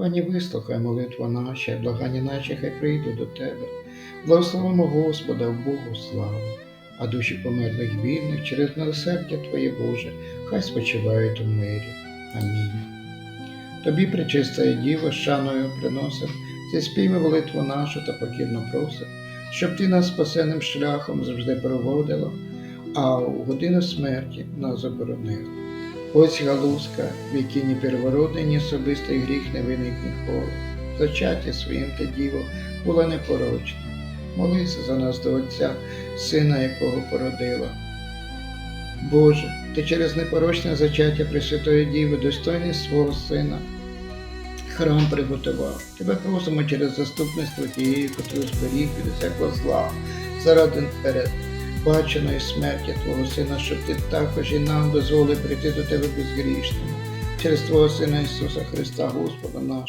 Пані, вислухай молитву нашу, благання наші, хай прийду до Тебе. Благословимо Господа Богу славу, а душі померлих вільних через милосердя Твоє Боже, хай спочивають у мирі. Амінь. Тобі, пречистая Діво, шаною приносим, зі співми молитву нашу та покірно просим, щоб ти нас спасенним шляхом завжди проводила, а у годину смерті нас заборонила. Ось галузка, в якій ні первородний, ні особистий гріх не виник ніколи. Зачаття своїм та діво була непорочна. Молися за нас до Отця, Сина, якого породила. Боже, ти через непорочне зачаття Пресвятої Діви, достойний свого Сина, храм приготував. Тебе просимо через заступництво тієї, котру зберіг від всякого зла, заради передбаченої смерті Твого Сина, щоб ти також і нам дозволив прийти до Тебе безгрішними. Через Твого Сина Ісуса Христа, Господа нашого.